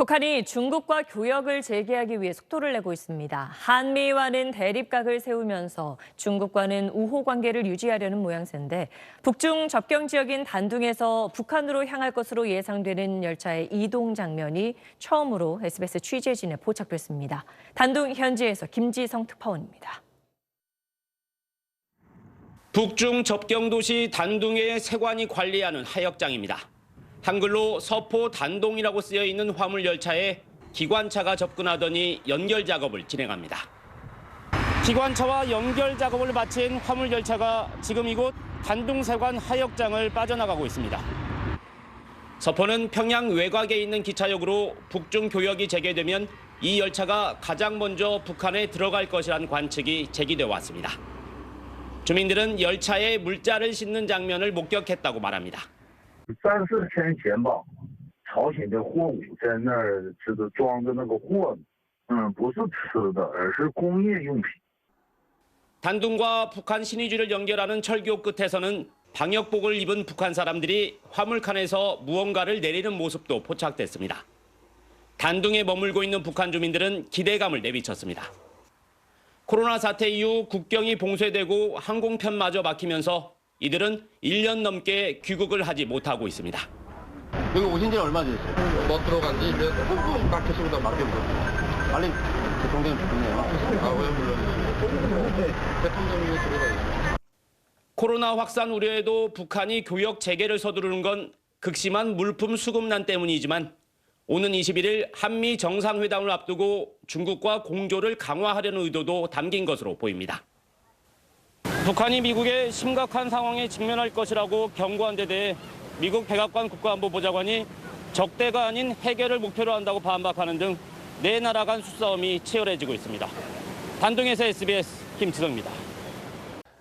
북한이 중국과 교역을 재개하기 위해 속도를 내고 있습니다. 한미와는 대립각을 세우면서 중국과는 우호 관계를 유지하려는 모양새인데 북중 접경 지역인 단둥에서 북한으로 향할 것으로 예상되는 열차의 이동 장면이 처음으로 SBS 취재진에 포착됐습니다. 단둥 현지에서 김지성 특파원입니다. 북중 접경 도시 단둥의 세관이 관리하는 하역장입니다. 한글로 서포 단동이라고 쓰여 있는 화물 열차에 기관차가 접근하더니 연결 작업을 진행합니다. 기관차와 연결 작업을 마친 화물 열차가 지금 이곳 단둥 세관 하역장을 빠져나가고 있습니다. 서포는 평양 외곽에 있는 기차역으로 북중 교역이 재개되면 이 열차가 가장 먼저 북한에 들어갈 것이란 관측이 제기돼 왔습니다. 주민들은 열차에 물자를 싣는 장면을 목격했다고 말합니다. 三四天前吧，朝鲜的货物在那儿这个装的那个货，嗯，不是吃的，而是工业用品。 단둥과 북한 신의주를 연결하는 철교 끝에서는 방역복을 입은 북한 사람들이 화물칸에서 무언가를 내리는 모습도 포착됐습니다. 단둥에 머물고 있는 북한 주민들은 기대감을 내비쳤습니다. 코로나 사태 이후 국경이 봉쇄되고 항공편마저 막히면서 이들은 1년 넘게 귀국을 하지 못하고 있습니다. 여기 오신 지 얼마 되셨어요? 못 들어간 지 이제 밖에서보다 막혔고 빨리 대통령 좋겠네요. 아 왜 물론 대통령이 들어가야죠. 코로나 확산 우려에도 북한이 교역 재개를 서두르는 건 극심한 물품 수급난 때문이지만 오는 21일 한미 정상회담을 앞두고 중국과 공조를 강화하려는 의도도 담긴 것으로 보입니다. 북한이 미국의 심각한 상황에 직면할 것이라고 경고한 데 대해 미국 백악관 국가안보보좌관이 적대가 아닌 해결을 목표로 한다고 반박하는 등 네 나라 간 수싸움이 치열해지고 있습니다. 단둥에서 SBS 김지성입니다.